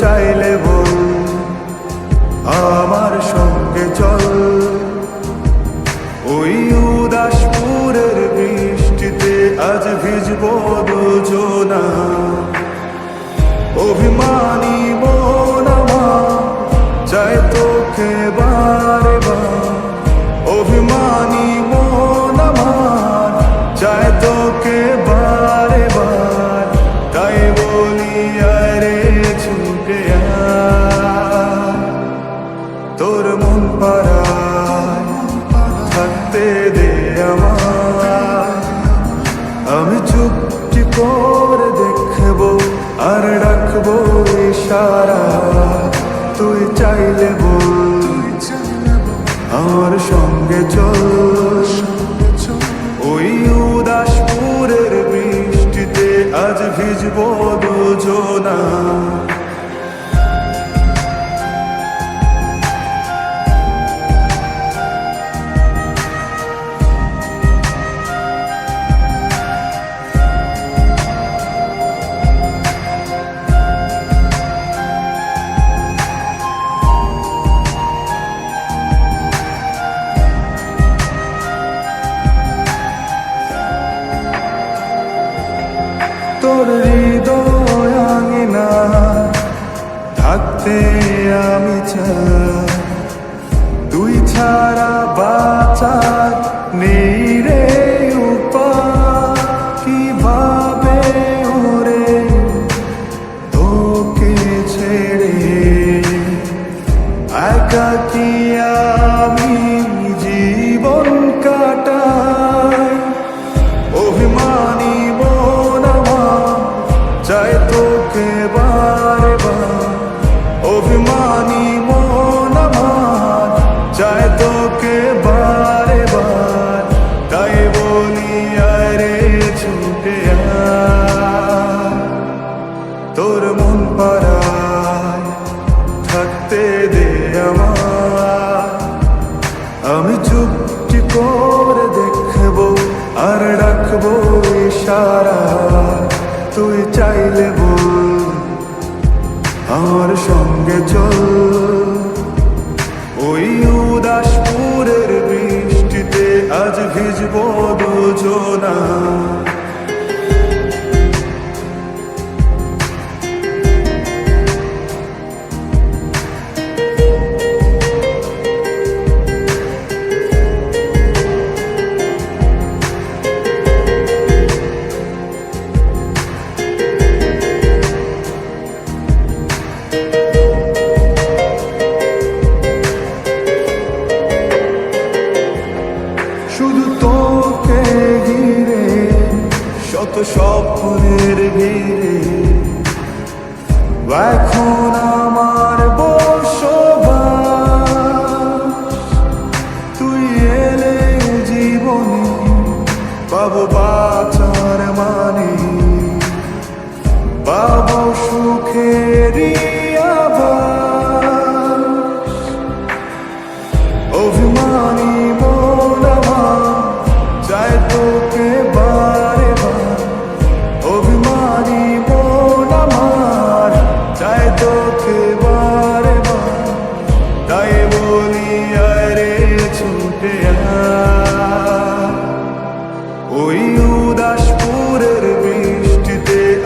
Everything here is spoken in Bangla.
চাইলে বল আমার সঙ্গে চল। ওই উদাসপুরের বৃষ্টিতে আজ ভিজব দুজনা। অভিমানী আর রাখব ইশারা তুই চাইলে বল আমার সঙ্গে চল। ওই উদাসপুরের বৃষ্টিতে আজ ভিজব হৃদয় আঙিনা থাকতে আমি চাই। তুই ছাড়া বাঁচার নেই। চুপটি করে দেখব? আর রাখব ইশারা। তুই চাইলে বল, আমার সঙ্গে চল। ওই উদাসপুরের বৃষ্টিতে আজ ভিজব দুজনা। শত স্বপ্নের ভিড়ে। এখন